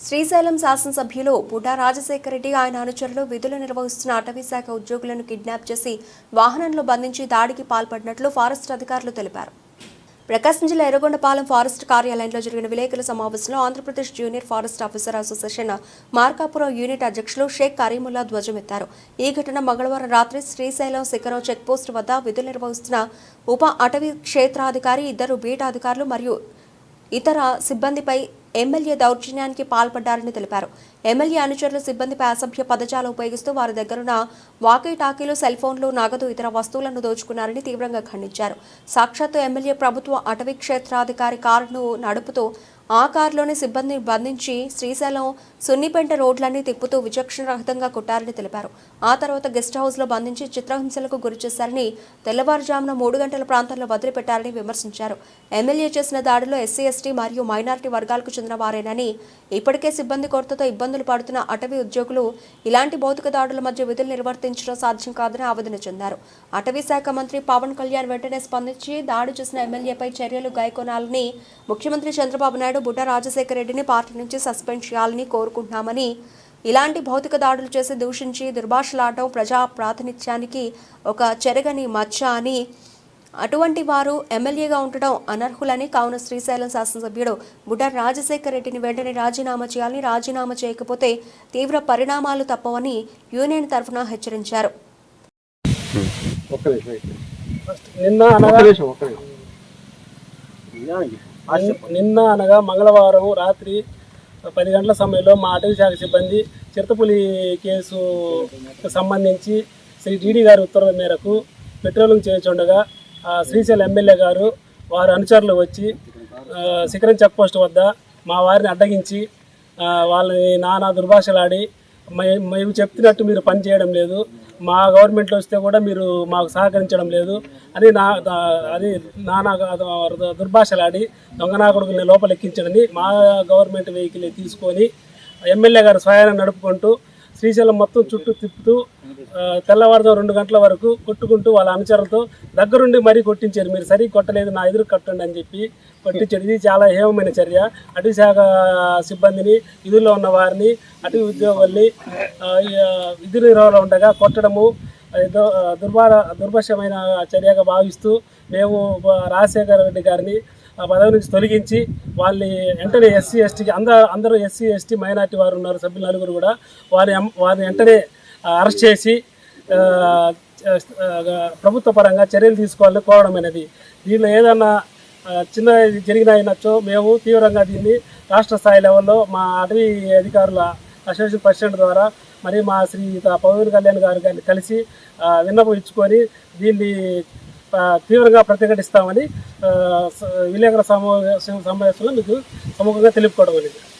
శ్రీశైలం శాసనసభ్యులు పుటా రాజశేఖర రెడ్డి ఆయన అనుచరులు విధులు నిర్వహిస్తున్న అటవీశాఖ ఉద్యోగులను కిడ్నాప్ చేసి వాహనంలో బంధించి దాడికి పాల్పడినట్లు ఫారెస్ట్ అధికారులు తెలిపారు. ప్రకాశం జిల్లా ఎర్రగొండపాలెం ఫారెస్ట్ కార్యాలయంలో జరిగిన విలేకరుల సమావేశంలో Andhra Pradesh junior forest officer association Markapuram unit అధ్యక్షులు షేక్ కరీముల్లా ధ్వజమెత్తారు. ఈ ఘటన మంగళవారం రాత్రి శ్రీశైలం శిఖరం చెక్పోస్ట్ వద్ద విధులు నిర్వహిస్తున్న ఉప అటవీ క్షేత్రాధికారి ఇద్దరు బీటాధికారులు మరియు ఇతర సిబ్బందిపై ఎమ్మెల్యే దౌర్జన్యానికి పాల్పడ్డారని తెలిపారు. ఎమ్మెల్యే అనుచరులు సిబ్బందిపై అసభ్య పదజాలం ఉపయోగిస్తూ వారి దగ్గరున్న వాకీ టాకీలు సెల్ ఫోన్లు నగదు ఇతర వస్తువులను దోచుకున్నారని తీవ్రంగా ఖండించారు. సాక్షాత్తు ఎమ్మెల్యే ప్రభుత్వ అటవీ క్షేత్రాధికారి కారును నడుపుతూ ఆ కారులోని సిబ్బందిని బంధించి శ్రీశైలం సున్నిపెంట రోడ్లన్నీ తిప్పుతూ విచక్షణ రహితంగా కొట్టారని తెలిపారు. ఆ తర్వాత గెస్ట్ హౌస్లో బంధించి చిత్రహింసలకు గురిచేశారని తెల్లవారుజామున మూడు గంటల ప్రాంతంలో వదిలిపెట్టారని విమర్శించారు. ఎమ్మెల్యే చేసిన దాడిలో ఎస్సీ ఎస్టీ మరియు మైనారిటీ వర్గాలకు చెందిన వారేనని ఇప్పటికే సిబ్బంది కొరతతో ఇబ్బందులు పడుతున్న అటవీ ఉద్యోగులు ఇలాంటి భౌతిక దాడుల మధ్య విధులు నిర్వర్తించడం సాధ్యం కాదని ఆవేదన చెందారు. అటవీ శాఖ మంత్రి పవన్ కళ్యాణ్ వెంటనే స్పందించి దాడి చేసిన ఎమ్మెల్యేపై చర్యలు గైకొనాలని ముఖ్యమంత్రి చంద్రబాబు నాయుడు బుడ్డ రాజశేఖర రెడ్డిని పార్టీ నుంచి సస్పెండ్ చేయాలని కోరుకుంటున్నామని ఇలాంటి భౌతిక దాడులు చేసి దూషించి దుర్భాషలాడటం ప్రజా ప్రాతినిధ్యానికి ఒక చెరగని మచ్చ అని అటువంటి వారు ఎమ్మెల్యేగా ఉండడం అనర్హులని కావున శ్రీశైలం శాసనసభ్యుడు బుడ్డ రాజశేఖర రెడ్డిని వెంటనే రాజీనామా చేయాలని రాజీనామా చేయకపోతే తీవ్ర పరిణామాలు తప్పవని యూనియన్ తరఫున హెచ్చరించారు. నిన్న నిన్న అనగా మంగళవారం రాత్రి పది గంటల సమయంలో మా అటవీ శాఖ సిబ్బంది చిరుతపులి కేసు సంబంధించి శ్రీ డిడి గారి ఉత్తర్వుల మేరకు పెట్రోలింగ్ చేస్తుండగా శ్రీశైల శ్రీశైలం ఎమ్మెల్యే గారు వారి అనుచరులు వచ్చి శిఖరం చెక్ పోస్ట్ వద్ద మా వారిని అడ్డగించి వాళ్ళని నానా దుర్భాషలాడి మేము చెప్తున్నట్టు మీరు పని చేయడం లేదు. మా గవర్నమెంట్లో వస్తే కూడా మీరు మాకు సహకరించడం లేదు అని నా అది నానా దుర్భాషలాడి దొంగనా కొడుకుని లోపలెక్కించడని మా గవర్నమెంట్ వెహికల్ తీసుకొని ఎమ్మెల్యే గారు స్వయాన్ని నడుపుకుంటూ శ్రీశైలం మొత్తం చుట్టూ తిప్పుతూ తెల్లవారుజాము రెండు గంటల వరకు కొట్టుకుంటూ వాళ్ళ అనుచరులతో దగ్గరుండి మరీ కొట్టించారు. మీరు సరిగ్గా కొట్టలేదు నా ఎదురు కట్టండి అని చెప్పి కొట్టించారు. ఇది చాలా హేమమైన చర్య. అటవీ శాఖ సిబ్బందిని విధుల్లో ఉన్న వారిని అటవీ ఉద్యోగుల్ని ఆ, ఈ, విధి ఉండగా కొట్టడము దుర్భార దుర్భాషమైన చర్యగా భావిస్తూ మేము రాజశేఖర రెడ్డి గారిని పదవి నుంచి తొలగించి వాళ్ళని వెంటనే ఎస్సీ ఎస్టీకి అందరూ అందరూ ఎస్సీ ఎస్టీ మైనార్టీ వారు ఉన్నారు సభ్యులు నలుగురు కూడా. వారి వారిని వెంటనే అరెస్ట్ చేసి ప్రభుత్వ పరంగా చర్యలు తీసుకోవాలని కోరడం అనేది. దీనిలో ఏదన్నా చిన్న జరిగినాయినచ్చో మేము తీవ్రంగా దీన్ని రాష్ట్ర స్థాయి లెవెల్లో మా అటవీ అధికారుల అసోసియేషన్ ప్రెసిడెంట్ ద్వారా మరి మా శ్రీ పవన్ కళ్యాణ్ గారు గారిని కలిసి విన్నపం ఇచ్చుకొని దీన్ని తీవ్రంగా ప్రతిఘటిస్తామని ఆ, స- విలేకరుల సమావేశంలో మీకు సముఖంగా తెలుపుకోవడం అనేది.